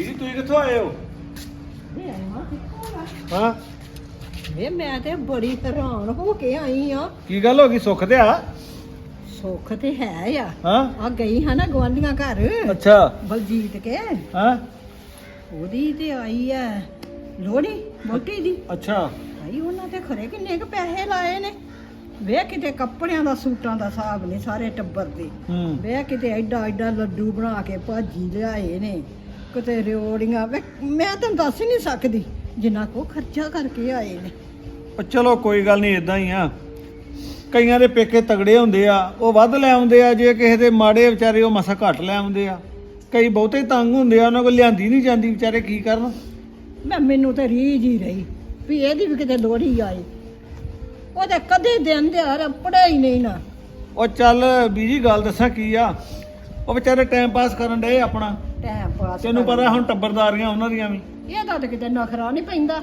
ਵੀਰ ਤੁਸੀਂ ਕਿੱਥੋਂ ਆਏ ਹੋ? ਹਾਂ ਵੇ ਮੈਂ ਤੇ ਬੜੀ ਹੈਰਾਨ ਹੋ ਕੇ ਆਈ ਆ ਕੀ ਗੱਲ ਹੋ ਗਈ? ਸੁੱਖ ਤੇ ਆ? ਸੁੱਖ ਤੇ ਹੈ ਆ। ਹਾਂ? ਆ ਗਈ ਹਾਂ ਨਾ ਗਵਾਂਢੀਆਂ ਘਰ। ਅੱਛਾ। ਬਲਜੀਤ ਕੇ। ਹਾਂ? ਉਹਦੀ ਤੇ ਆਈ ਆ ਲੋੜੀ ਮੋਟੀ ਦੀ। ਅੱਛਾ। ਭਾਈ ਉਹਨਾਂ ਤੇ ਖਰੇ ਕਿੰਨੇ ਕੁ ਪੈਸੇ ਲਾਏ ਨੇ। ਵੇ ਕਿਤੇ ਕੱਪੜਿਆਂ ਦਾ ਸੂਟਾਂ ਦਾ ਹਿਸਾਬ ਨੇ ਸਾਰੇ ਟੱਬਰ ਦੇ। ਹੂੰ। ਵੇ ਕਿਤੇ ਐਡਾ ਐਡਾ ਲੱਡੂ ਬਣਾ ਕੇ ਭਾਜੀ ਲਿਆਏ ਨੇ। ਕਿਤੇ ਰਿਓੜੀਆਂ ਵੇ ਮੈਂ ਤੈਨੂੰ ਦੱਸ ਹੀ ਨਹੀਂ ਸਕਦੀ ਜਿੰਨਾ ਕੋ ਖਰਚਾ ਕਰਕੇ ਆਏ ਨੇ। ਉਹ ਚਲੋ ਕੋਈ ਗੱਲ ਨਹੀਂ ਇਦਾਂ ਹੀ ਆ। ਕਈਆਂ ਦੇ ਪੇਕੇ ਤਗੜੇ ਹੁੰਦੇ ਆ ਉਹ ਵੱਧ ਲੈ ਆਉਂਦੇ ਆ ਜੇ ਕਿਸੇ ਦੇ ਮਾੜੇ ਵਿਚਾਰੇ ਉਹ ਮਸਾ ਘੱਟ ਲੈ ਆਉਂਦੇ ਆ। ਕਈ ਬਹੁਤੇ ਤੰਗ ਹੁੰਦੇ ਆ ਉਹਨਾਂ ਕੋਲ ਲਿਆਂਦੀ ਨਹੀਂ ਜਾਂਦੀ ਵਿਚਾਰੇ ਕੀ ਕਰਨ? ਮੈਂ ਮੈਨੂੰ ਤੇ ਰੀਝ ਹੀ ਰਹੀ ਵੀ ਇਹਦੀ ਵੀ ਕਿਤੇ ਲੋੜੀ ਆਏ। ਉਹਦੇ ਕਦੇ ਦਿਨ ਦਿਹਾੜ ਪੜਿਆ ਹੀ ਨਹੀਂ ਨਾ। ਉਹ ਚੱਲ ਬੀਜੀ ਗੱਲ ਦੱਸਾਂ ਕੀ ਆ। ਉਹ ਵਿਚਾਰੇ ਟਾਈਮ ਪਾਸ ਕਰਨ ਡਏ ਆਪਣਾ। ਟਾਈਮ ਪਾਸ ਤੈਨੂੰ ਪਤਾ ਹੁਣ ਟੱਬਰਦਾਰੀਆਂ ਉਹਨਾਂ ਦੀਆਂ ਵੀ। ਇਹਦਾ ਤਾਂ ਕਿਤੇ ਨਖਰਾ ਨਹੀਂ ਪੈਂਦਾ।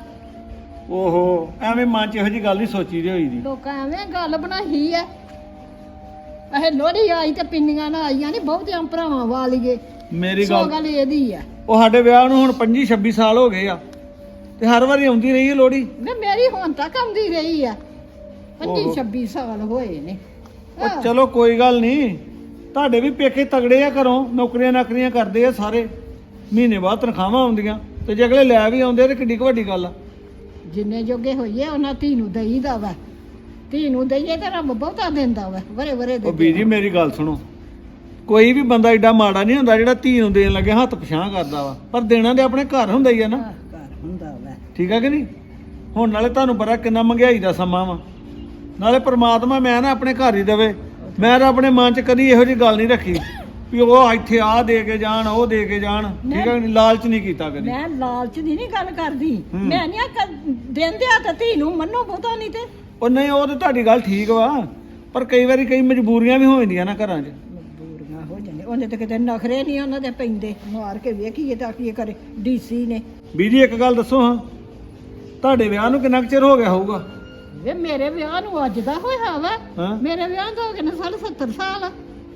ਓਹੋ ਐਵੇਂ ਮਨ 'ਚ ਇਹੋ ਜੀ ਗੱਲ ਨਹੀਂ ਸੋਚੀ ਦੀ ਹੋਈ ਦੀ ਲੋਕਾਂ ਐਵੇਂ ਗੱਲ ਬਣਾਈ ਐ। ਇਹ ਲੋੜੀ ਆਈ ਤੇ ਪਿੰਨੀਆਂ ਨਾ ਆਈਆਂ ਨਹੀਂ ਬਹੁਤਿਆਂ ਭਰਾਵਾਂ ਵਾਲੀਏ। ਮੇਰੀ ਸੋ ਗੱਲ ਗੱਲ ਇਹਦੀ ਆ ਉਹ ਸਾਡੇ ਵਿਆਹ ਨੂੰ ਹੁਣ 25 26 ਸਾਲ ਹੋ ਗਏ ਆ। ਤੇ ਹਰ ਵਾਰੀ ਆਉਂਦੀ ਰਹੀ ਹੈ ਲੋੜੀ ਮੈਂ ਮੇਰੀ ਹੁਣ ਤੱਕ ਆਉਂਦੀ ਰਹੀ ਆ 25 ਓਹੋ। 26 ਸਾਲ ਹੋਏ ਨੇ। ਉਹ ਚਲੋ ਕੋਈ ਗੱਲ ਨਹੀਂ। ਤੁਹਾਡੇ ਵੀ ਪੇਕੇ ਤਗੜੇ ਆ ਘਰੋਂ ਨੌਕਰੀਆਂ ਨਾਕਰੀਆਂ ਕਰਦੇ ਆ ਸਾਰੇ। ਮਹੀਨੇ ਬਾਅਦ ਤਨਖਾਹਾਂ ਆਉਂਦੀਆਂ ਤੇ ਜੇ ਅਗਲੇ ਲੈ ਵੀ ਆਉਂਦੇ ਤੇ ਕਿੱਡੀ ਕੁ ਵੱਡੀ ਗੱਲ ਆ। ਜਿੰਨੇ ਜੋਗੇ ਹੋਈਏ ਉਹਨਾਂ ਧੀ ਨੂੰ ਦਈਦਾ ਵਾ। ਧੀ ਨੂੰ ਦਈਏ ਤੇ ਰੱਬ ਬਹੁਤਾ ਦਿੰਦਾ ਵਾ ਵਰੇ ਵਰੇ ਦੇ ਉਹ ਬੀਜੀ ਮੇਰੀ ਗੱਲ ਸੁਣੋ। ਕੋਈ ਵੀ ਬੰਦਾ ਏਡਾ ਮਾੜਾ ਨਹੀਂ ਹੁੰਦਾ ਜਿਹੜਾ ਧੀ ਨੂੰ ਦੇਣ ਲੱਗੇ ਹੱਥ ਪਛਾਂ ਕਰਦਾ ਵਾ। ਪਰ ਦੇਣਾ ਤੇ ਆਪਣੇ ਘਰ ਹੁੰਦਾ ਹੀ ਆ ਨਾ। ਘਰ ਹੁੰਦਾ ਵਾ। ਠੀਕ ਆ ਕਿ ਨਹੀਂ? ਹੁਣ ਨਾਲੇ ਤੁਹਾਨੂੰ ਪਤਾ ਕਿੰਨਾ ਮਹਿੰਗਾਈ ਦਾ ਸਮਾਂ ਵਾ। ਨਾਲੇ ਪ੍ਰਮਾਤਮਾ ਮੈਂ ਨਾ ਆਪਣੇ ਘਰ ਹੀ ਦੇਵੇ। ਮੈਂ ਤਾਂ ਆਪਣੇ ਮਨ 'ਚ ਕਦੀ ਇਹੋ ਜਿਹੀ ਗੱਲ ਨਹੀਂ ਰੱਖੀ ਵੀ ਉਹ ਇੱਥੇ ਆ ਦੇ ਕੇ ਜਾਣ ਉਹ ਦੇ ਕੇ ਜਾਣ। ਠੀਕ ਨਹੀਂ? ਲਾਲਚ ਨਹੀਂ ਕੀਤਾ ਕਦੀ। ਮੈਂ ਲਾਲਚ ਦੀ ਨਹੀਂ ਗੱਲ ਕਰਦੀ। ਹੂੰ। ਮੈਂ ਨਹੀਂ ਆ ਦਿੰਦੇ ਆ ਤਾਂ ਧੀ ਨੂੰ ਮੰਨੋ ਬਹੁਤਾ ਨਹੀਂ ਤੇ। ਉਹ ਨਹੀਂ ਉਹ ਤੇ ਤੁਹਾਡੀ ਗੱਲ ਠੀਕ ਵਾ। ਪਰ ਕਈ ਵਾਰੀ ਕਈ ਮਜਬੂਰੀਆਂ ਵੀ ਹੋ ਜਾਂਦੀਆਂ ਨਾ ਘਰਾਂ 'ਚ। ਮਜਬੂਰੀਆਂ ਹੋ ਜਾਂਦੇ ਉਹਨੇ ਤੇ ਕਿਤੇ ਨਖਰੇ ਨਹੀਂ ਉਹਨਾਂ ਦੇ ਪੈਂਦੇ। ਮਾਰ ਕੇ ਵੇਖੀਏ ਤਾਂ ਕੀ ਕਰੇ। ਡੀਸੀ ਨੇ। ਬੀਜੀ ਇੱਕ ਗੱਲ ਦੱਸੋ ਹਾਂ। ਤੁਹਾਡੇ ਵਿਆਹ ਨੂੰ ਕਿੰਨਾ ਚਿਰ ਹੋ ਗਿਆ ਹੋਊਗਾ? ਵੇ ਮੇਰੇ ਵਿਆਹ ਨੂੰ ਅੱਜ ਦਾ ਹੋਇਆ ਵਾ। ਹਾਂ? ਮੇਰੇ ਵਿਆਹ ਤੋਂ ਹੋ ਗਏ ਨੇ ਸਾਢੇ 70 ਸਾਲ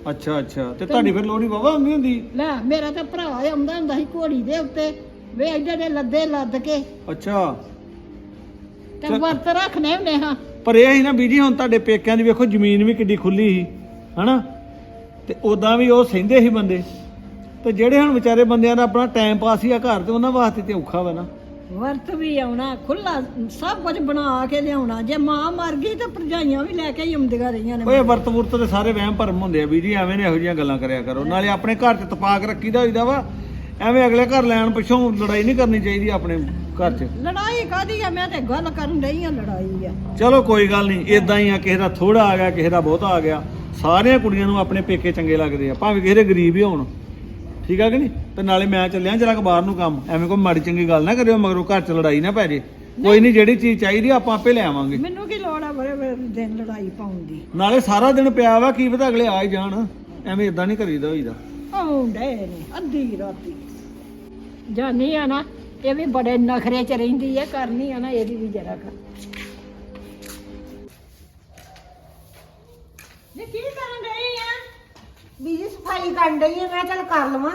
ਅੱਛਾ ਅੱਛਾ। ਤੇ ਤੁਹਾਡੀ ਫਿਰ ਲੋੜੀ ਵਾਵਾ ਹੁੰਦੀ ਹੁੰਦੀ? ਲੈ ਮੇਰਾ ਤੇ ਭਰਾ ਆਉਂਦਾ ਹੁੰਦਾ ਸੀ ਘੋੜੀ ਦੇ ਉੱਤੇ। ਵੇ ਐਡੇ ਦੇ ਲੱਦੇ ਲੱਦ ਕੇ। ਅੱਛਾ। ਤੇ। ਵਰਤ ਰੱਖਨੇ ਹੁੰਦੇ ਹਾਂ। ਪਰ ਇਹ ਹੀ ਨਾ ਬੀਜੀ ਹੁਣ ਤੁਹਾਡੇ ਪੇਕਿਆਂ ਦੀ ਵੇਖੋ ਜ਼ਮੀਨ ਵੀ ਕਿੱਡੀ ਖੁੱਲੀ ਸੀ ਹਨਾ? ਤੇ ਉਦਾਂ ਵੀ ਉਹ ਸਹਿੰਦੇ ਸੀ ਬੰਦੇ। ਤੇ ਜਿਹੜੇ ਹੁਣ ਵਿਚਾਰੇ ਬੰਦਿਆਂ ਦਾ ਆਪਣਾ ਟਾਈਮ ਪਾਸ ਹੀ ਆ ਘਰ ਤੇ ਉਹਨਾਂ ਵਾਸਤੇ ਤੇ ਔਖਾ ਵਾ ਨਾ। ਵਰਤ ਵੀ ਆਉਣਾ ਖੁੱਲਾ ਸਭ ਕੁਝ ਬਣਾ ਕੇ ਲਿਆਉਣਾ। ਜੇ ਮਾਂ ਮਰ ਗਈ ਤਾਂ ਭਰਜਾਈਆਂ ਵੀ ਲੈ ਕੇ ਹੀ ਆਉਂਦੀਆਂ ਰਹੀਆਂ ਨੇ। ਓਏ ਵਰਤ ਵੁਰਤ ਤੇ ਸਾਰੇ ਵਹਿਮ ਭਰਮ ਹੁੰਦੇ ਆ ਬੀਜੀ ਐਵੇਂ ਨੇ ਇਹੋ ਜਿਹੀਆਂ ਗੱਲਾਂ ਕਰਿਆ ਕਰੋ। ਨਾਲੇ ਆਪਣੇ ਘਰ 'ਚ ਤਪਾਕ ਰੱਖੀਦਾ ਹੋਈਦਾ ਵਾ। ਐਵੇਂ ਅਗਲੇ ਘਰ ਲੈਣ ਪਿੱਛੋਂ ਲੜਾਈ ਨਹੀਂ ਕਰਨੀ ਚਾਹੀਦੀ ਆਪਣੇ ਘਰ 'ਚ। ਲੜਾਈ ਕਾਦੀ ਆ? ਮੈਂ ਤੇ ਗੱਲ ਕਰਨ ਡਈ ਆ ਲੜਾਈ ਆ। ਚਲੋ ਕੋਈ ਗੱਲ ਨਹੀਂ ਇਦਾਂ ਹੀ ਆ ਕਿਸੇ ਦਾ ਥੋੜਾ ਆ ਗਿਆ ਕਿਸੇ ਦਾ ਬਹੁਤਾ ਆ ਗਿਆ। ਸਾਰੀਆਂ ਕੁੜੀਆਂ ਨੂੰ ਆਪਣੇ ਪੇਕੇ ਚੰਗੇ ਲੱਗਦੇ ਆ ਭਾਵੇਂ ਕਿਸੇ ਦੇ ਗਰੀਬ ਹੀ ਹੋਣ। ਠੀਕ ਆ ਕਿ ਨਹੀਂ? ਤੇ ਨਾਲੇ ਮੈਂ ਚੱਲਿਆ ਜਰਾ ਕੁ ਬਾਹਰ ਨੂੰ ਕੰਮ। ਐਵੇਂ ਕੋਈ ਮਾੜੀ ਚੰਗੀ ਗੱਲ ਨਾ ਕਰਿਓ ਮਗਰੋਂ ਘਰ 'ਚ ਲੜਾਈ ਨਾ ਪੈ ਜੇ। ਕੋਈ ਨਹੀਂ ਜਿਹੜੀ ਚੀਜ਼ ਚਾਹੀਦੀ ਆਪਾਂ ਆਪੇ ਲੈ ਆਵਾਂਗੇ। ਮੈਨੂੰ ਕੀ ਲੋੜ ਆ ਬੜੇ ਦਿਨ ਲੜਾਈ ਪਾਉਣ ਦੀ? ਨਾਲੇ ਸਾਰਾ ਦਿਨ ਪਿਆ ਵਾ ਕੀ ਪਤਾ ਅਗਲੇ ਆ ਹੀ ਜਾਣ। ਐਵੇਂ ਇਦਾਂ ਨਹੀਂ ਕਰੀਦਾ ਹੋਈਦਾ। ਆਉਂਦੇ ਨੇ ਅੱਧੀ ਰਾਤੀ। ਜਾਨੀ ਆ ਨਾ ਇਹ ਵੀ ਬੜੇ ਨਖਰੇ ਚ ਰਹਿੰਦੀ ਆ ਕਰਨੀ ਆ ਨਾ ਇਹਦੀ ਵੀ ਜਰਾ ਕਰ ਨੇ ਕੀ ਕਰਨ ਰਹੀ ਆ? ਬੀਜੀ ਸਫ਼ਾਈ ਕਰਨ ਡਈ ਆ ਮੈਂ ਚੱਲ ਕਰ ਲਵਾਂ।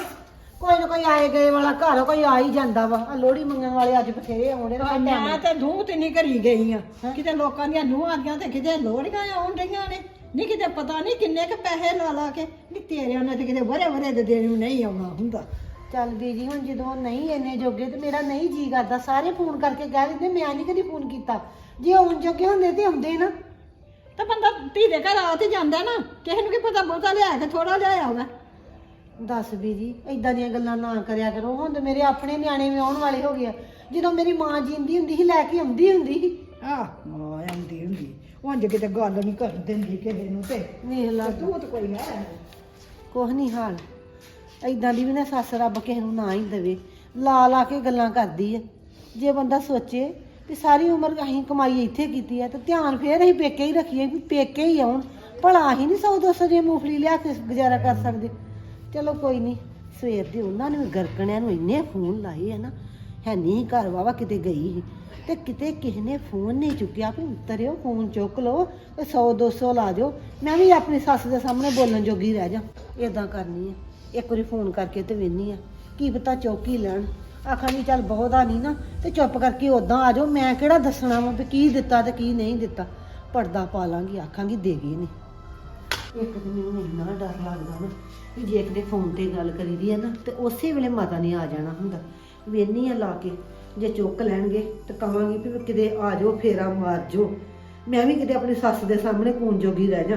ਕੋਈ ਨਾ ਕੋਈ ਆਏ ਗਏ ਵਾਲਾ ਘਰ ਕੋਈ ਆ ਹੀ ਜਾਂਦਾ ਵਾ। ਆ ਲੋਹੜੀ ਮੰਗਣ ਵਾਲੇ ਅੱਜ ਬਥੇਰੇ ਆਉਂਦੇ ਨੇ ਮੈਂ ਤੇ ਧੂਹ ਤੇ ਨਹੀਂ ਕਰੀ ਗਈ ਆ। ਕਿਤੇ ਲੋਕਾਂ ਦੀਆਂ ਨੂੰਹਾਂ ਦੀਆਂ ਤੇ ਕਿਤੇ ਲੋੜੀਆਂ ਆਉਣ ਡਈਆਂ ਨੇ। ਨਹੀਂ ਕਿਤੇ ਪਤਾ ਨਹੀਂ ਕਿੰਨੇ ਕ ਪੈਸੇ ਲਾ ਲਾ ਕੇ। ਨਹੀਂ ਤੇਰਿਆਂ ਨੇ ਤੇ ਕਿਤੇ ਵਰੇ ਵਰੇ ਦੇ ਦੇਣ ਨੂੰ ਨਹੀਂ ਆਉਣਾ ਹੁੰਦਾ। ਚੱਲ ਬੀਜੀ ਹੁਣ ਜਦੋਂ ਨਹੀਂ ਇੰਨੇ ਜੋਗੇ ਤੇ ਮੇਰਾ ਨਹੀਂ ਜੀ ਕਰਦਾ। ਸਾਰੇ ਫੋਨ ਕਰਕੇ ਕਹਿ ਦਿੰਦੇ ਮੈਂ ਨਹੀਂ ਕਦੀ ਫੋਨ ਕੀਤਾ। ਜੇ ਆਉਣ ਜੋਗੇ ਹੁੰਦੇ ਤੇ ਆਉਂਦੇ ਨਾ। ਤਾਂ ਬੰਦਾ ਧੀ ਦੇ ਘਰ ਆ ਤੇ ਜਾਂਦਾ ਨਾ ਕਿਸੇ ਨੂੰ ਕੀ ਪਤਾ ਬਹੁਤਾ ਲਿਆ ਕੇ ਥੋੜਾ ਲਿਆਇਆ ਹੋਵੇ। ਦੱਸ ਬੀਜੀ ਇਦਾਂ ਦੀਆਂ ਗੱਲਾਂ ਨਾ ਕਰਿਆ ਕਰੋ। ਹੁਣ ਤੇ ਮੇਰੇ ਆਪਣੇ ਨਿਆਣੇ ਵੀ ਆਉਣ ਵਾਲੇ ਹੋ ਗਏ ਆ। ਜਦੋਂ ਮੇਰੀ ਮਾਂ ਜਿੰਦੀ ਹੁੰਦੀ ਸੀ ਲੈ ਕੇ ਆਉਂਦੀ ਹੁੰਦੀ ਸੀ। ਆ ਮਾਂ ਆਂਦੀ ਹੁੰਦੀ। ਉਂਝ ਕਿਤੇ ਗੱਲ ਨਹੀਂ ਕਰ ਦਿੰਦੀ ਕਿਸੇ ਨੂੰ ਤੇ। ਵੇਖ ਲਾ। ਤੂੰ ਤਾਂ ਕੋਈ ਹੈ? ਕੁਛ ਨਹੀਂ ਹਾਲ। ਐਦਾਂ ਦੀ ਵੀ ਨਾ ਸੱਸ ਰੱਬ ਕਿਸੇ ਨੂੰ ਨਾ ਹੀ ਦੇਵੇ। ਲਾ ਲਾ ਕੇ ਗੱਲਾਂ ਕਰਦੀ ਹੈ ਜੇ ਬੰਦਾ ਸੋਚੇ ਵੀ ਸਾਰੀ ਉਮਰ ਅਸੀਂ ਕਮਾਈ ਇੱਥੇ ਕੀਤੀ ਹੈ ਤੇ ਧਿਆਨ ਫੇਰ ਅਸੀਂ ਪੇਕੇ ਹੀ ਰੱਖੀਏ ਵੀ ਪੇਕੇ ਹੀ ਆਉਣ। ਭਲਾ ਅਸੀਂ ਨਹੀਂ ਸੌ ਦੋ ਸੌ ਦੀ ਮੂੰਗਫਲੀ ਲਿਆ ਕੇ ਗੁਜ਼ਾਰਾ ਕਰ ਸਕਦੇ। ਚਲੋ ਕੋਈ ਨਹੀਂ ਸਵੇਰ ਦੇ ਉਹਨਾਂ ਨੇ ਵੀ ਗਰਕਣਿਆਂ ਨੂੰ ਇੰਨੇ ਫੋਨ ਲਾਏ ਹੈ ਨਾ ਹੈ ਨਹੀਂ ਘਰ ਵਾਵਾ ਕਿਤੇ ਗਈ ਸੀ। ਤੇ ਕਿਤੇ ਕਿਸੇ ਨੇ ਫੋਨ ਨਹੀਂ ਚੁੱਕਿਆ ਵੀ ਉਤਰਿਓ, ਫੋਨ ਚੁੱਕ ਲਓ 100 200 ਲਾ ਦਿਓ। ਮੈਂ ਵੀ ਆਪਣੀ ਸੱਸ ਦੇ ਸਾਹਮਣੇ ਬੋਲਣ ਜੋਗੀ ਰਹਿ ਜਾ। ਇਦਾਂ ਕਰਨੀ ਹੈ ਇੱਕ ਵਾਰੀ ਫੋਨ ਕਰਕੇ ਤੇ ਵੇਨੀ ਆ। ਕੀ ਪਤਾ ਚੁੱਕ ਹੀ ਲੈਣ ਆਖਾਂਗੀ ਚੱਲ ਬਹੁਤਾ ਨਹੀਂ ਨਾ, ਤੇ ਚੁੱਪ ਕਰਕੇ ਉਦਾਂ ਆ ਜਾਓ। ਮੈਂ ਕਿਹੜਾ ਦੱਸਣਾ ਵਾ ਵੀ ਕੀ ਦਿੱਤਾ ਤੇ ਕੀ ਨਹੀਂ ਦਿੱਤਾ। ਪਰਦਾ ਪਾ ਲਾਂਗੀ ਆਖਾਂਗੀ ਦੇ ਗਏ ਨੇ। ਇੱਕ ਦਿਨ ਮੈਨੂੰ ਇੰਨਾ ਡਰ ਲੱਗਦਾ ਨਾ ਵੀ ਜੇ ਕਿਤੇ ਫੋਨ ਤੇ ਗੱਲ ਕਰੀਦੀ ਆ ਨਾ, ਤੇ ਉਸੇ ਵੇਲੇ ਮਾਤਾ ਨੇ ਆ ਜਾਣਾ ਹੁੰਦਾ। ਵੇਨੀ ਆ ਲਾ ਕੇ, ਜੇ ਚੁੱਕ ਲੈਣਗੇ, ਤੇ ਕਹਾਂਗੀ ਵੀ ਕਿਤੇ ਆ ਜਾਓ, ਫੇਰਾ ਮਾਰ ਜਾਓ। ਮੈਂ ਵੀ ਕਿਤੇ ਆਪਣੀ ਸੱਸ ਦੇ ਸਾਹਮਣੇ ਕੂਨ ਜੋਗੀ ਰਹਿ ਜਾ।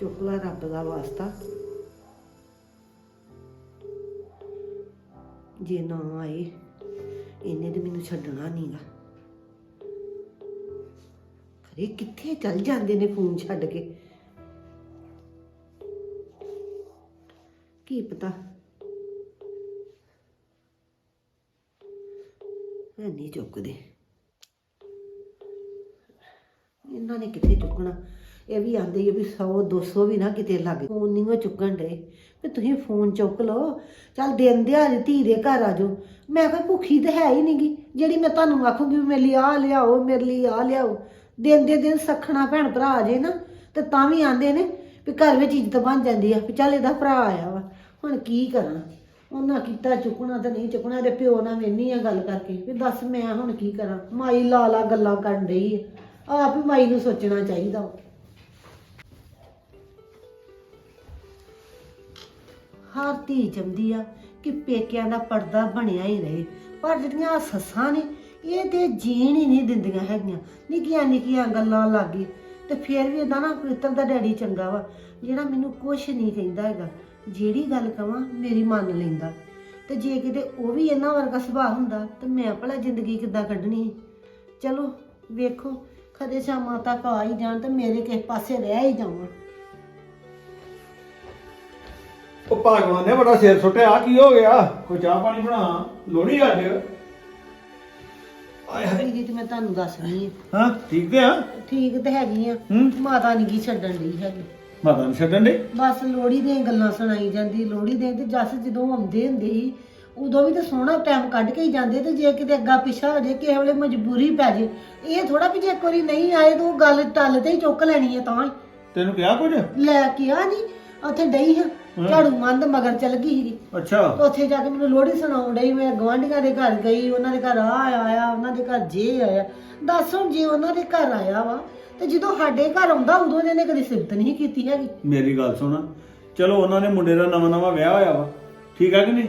ਚੁੱਕ ਲਾ ਰੱਬ ਦਾ ਵਾਸਤਾ। ਜੇ ਨਾ ਆਏ, ਇਹਨੇ ਤੇ ਮੈਨੂੰ ਛੱਡਣਾ ਨਹੀਂਗਾ ਖਰੇ ਕਿੱਥੇ ਚੱਲ ਜਾਂਦੇ ਨੇ ਫੋਨ ਛੱਡ ਕੇ? ਕੀ ਪਤਾ? ਇਹ ਨਹੀਂ ਚੁੱਕਦੇ। ਇਹਨਾਂ ਨੇ ਕਿੱਥੇ ਚੁੱਕਣਾ? ਇਹ ਵੀ ਆਂਦੇ ਹੀ ਆ ਵੀ 100 200 ਵੀ ਨਾ ਕਿਤੇ ਲੱਗ ਫੋਨ ਨਹੀਂ ਉਹ ਚੁੱਕਣ ਦੇ ਵੀ ਤੁਸੀਂ ਫੋਨ ਚੁੱਕ ਲਓ। ਚੱਲ ਦਿਨ ਦਿਹਾੜੇ ਧੀ ਦੇ ਘਰ ਆ ਜਾਓ। ਮੈਂ ਕਿਹਾ ਭੁੱਖੀ ਤਾਂ ਹੈ ਹੀ ਨਹੀਂਗੀ ਜਿਹੜੀ ਮੈਂ ਤੁਹਾਨੂੰ ਆਖੂਗੀ ਵੀ ਮੇਰੇ ਲਈ ਆ ਲਿਆਓ, ਮੇਰੇ ਲਈ ਆ ਲਿਆਓ। ਦਿਨ ਦੇ ਦਿਨ ਸਖਣਾ ਭੈਣ ਭਰਾ ਆ ਜੇ ਨਾ, ਤੇ ਤਾਂ ਵੀ ਆਂਦੇ ਨੇ ਵੀ ਘਰ ਵਿੱਚ ਇੱਜ਼ਤ ਬਣ ਜਾਂਦੀ ਆ, ਵੀ ਚੱਲ ਇਹਦਾ ਭਰਾ ਆਇਆ ਵਾ। ਹੁਣ ਕੀ ਕਰਾਂ? ਉਹਨਾਂ ਕੀਤਾ ਚੁੱਕਣਾ ਤੇ ਨਹੀਂ ਚੁੱਕਣਾ, ਇਹਦੇ ਪਿਓ ਨਾਲ ਮੈਨੀ ਆ ਗੱਲ ਕਰਕੇ। ਵੀ ਦੱਸ ਮੈਂ ਹੁਣ ਕੀ ਕਰਾਂ? ਮਾਈ ਲਾ ਲਾ ਗੱਲਾਂ ਕਰਨ ਡਈ ਆ। ਆਪ ਹੀ ਮਾਈ ਨੂੰ ਸੋਚਣਾ ਚਾਹੀਦਾ ਹਰ ਧੀ ਜੰਮਦੀ ਆ ਕਿ ਪੇਕਿਆਂ ਦਾ ਪਰਦਾ ਬਣਿਆ ਹੀ ਰਹੇ। ਪਰ ਜਿਹੜੀਆਂ ਆਹ ਸੱਸਾਂ ਨੇ, ਇਹ ਤੇ ਜੀਣ ਹੀ ਨਹੀਂ ਦਿੰਦੀਆਂ ਹੈਗੀਆਂ। ਨਿੱਕੀਆਂ ਨਿੱਕੀਆਂ ਗੱਲਾਂ ਲਾਗੇ ਤੇ ਫਿਰ ਵੀ ਇਹਦਾ ਨਾ ਪਵਿੱਤਰ ਦਾ ਡੈਡੀ ਚੰਗਾ ਵਾ, ਜਿਹੜਾ ਮੈਨੂੰ ਕੁਛ ਨਹੀਂ ਕਹਿੰਦਾ ਹੈਗਾ। ਜਿਹੜੀ ਗੱਲ ਕਵਾਂ, ਮੇਰੀ ਮੰਨ ਲੈਂਦਾ। ਤੇ ਜੇ ਕਿਤੇ ਉਹ ਵੀ ਇਹਨਾਂ ਵਰਗਾ ਸੁਭਾਅ ਹੁੰਦਾ, ਤੇ ਮੈਂ ਭਲਾ ਜ਼ਿੰਦਗੀ ਕਿੱਦਾਂ ਕੱਢਣੀ ਸੀ? ਚਲੋ, ਵੇਖੋ, ਕਦੇ ਸ਼ਾਮਾਂ ਤੱਕ ਆ ਹੀ ਜਾਣ ਤੇ ਮੇਰੇ ਕਿਸੇ ਪਾਸੇ ਰਹਿ ਹੀ ਜਾਵਾਂ। ਉਹ ਭਗਵਾਨ ਨੇ ਬੜਾ ਸਿਰ ਸੁੱਟਿਆ ਕੀ ਹੋ ਗਿਆ? ਕੋਈ ਚਾਹ ਪਾਣੀ ਬਣਾ? ਲੋੜੀ ਅੱਜ? ਆਏ ਹਾਏ। ਜੀ ਤੇ ਮੈਂ ਤੁਹਾਨੂੰ ਦੱਸਣੀ ਹੈ। ਹਾਂ ਠੀਕ ਤੇ ਆ? ਠੀਕ ਤੇ ਹੈਗੀ ਆ। ਹੂੰ। ਮਾਤਾ ਨਹੀਂ ਕੀ ਛੱਡਣ ਦੀ ਹੈਗੀ। ਮਾਤਾ ਨੂੰ ਛੱਡਣ ਦੇ ਬਸ ਲੋਹੜੀ ਦੀਆਂ ਗੱਲਾਂ ਸੁਣਾਈ ਜਾਂਦੀ ਲੋਹੜੀ ਦੇ ਤੇ ਜੱਸ ਜਦੋਂ ਆਉਂਦੇ ਹੁੰਦੇ ਸੀ ਉਦੋਂ ਵੀ ਤਾਂ ਸੋਹਣਾ ਟਾਈਮ ਕੱਢ ਕੇ ਹੀ ਜਾਂਦੇ ਤੇ ਜੇ ਕਿਤੇ ਅੱਗਾ ਪਿੱਛਾ ਹੋ ਜੇ ਕਿਸੇ ਵੇਲੇ ਮਜਬੂਰੀ ਪੈ ਜੇ। ਇਹ ਥੋੜਾ ਵੀ ਜੇ ਇੱਕ ਵਾਰੀ ਨਹੀਂ ਆਏ ਤਾਂ ਉਹ ਗੱਲ ਟੱਲ ਤੇ ਹੀ ਚੁੱਕ ਲੈਣੀ ਹੈ ਤਾਂ ਹੀ। ਤੈਨੂੰ ਕਿਹਾ ਕੁਝ? ਲੈ ਕੇ ਆ ਨਹੀਂ ਉੱਥੇ ਡਈ ਹਾਂ। ਝਾੜੂ ਮੰਦ ਮਗਰ ਚਲ ਗਈ ਸੀਗੀ ਅੱਛਾ। ਉੱਥੇ ਜਾ ਕੇ ਮੈਨੂੰ ਲੋਹੜੀ ਸੁਣਾਉਣ ਡਈ ਮੈਂ ਗਵਾਂਢੀਆਂ ਦੇ ਘਰ ਗਈ ਉਹਨਾਂ ਦੇ ਘਰ ਆ ਆਇਆ ਉਹਨਾਂ ਦੇ ਘਰ ਜੇ ਆਇਆ। ਦੱਸ ਹੁਣ ਜੇ ਉਹਨਾਂ ਦੇ ਘਰ ਆਇਆ ਵਾ ਤੇ ਜਦੋਂ ਸਾਡੇ ਘਰ ਆਉਂਦਾ ਉਦੋਂ ਇਹਨੇ ਕਦੀ ਸਿਫਤ ਨਹੀਂ ਕੀਤੀ ਹੈਗੀ। ਮੇਰੀ ਗੱਲ ਸੁਣ। ਚਲੋ ਉਹਨਾਂ ਨੇ ਮੁੰਡੇ ਦਾ ਨਵਾਂ ਨਵਾਂ ਵਿਆਹ ਹੋਇਆ ਵਾ। ਠੀਕ ਆ ਕਿ ਨਹੀਂ?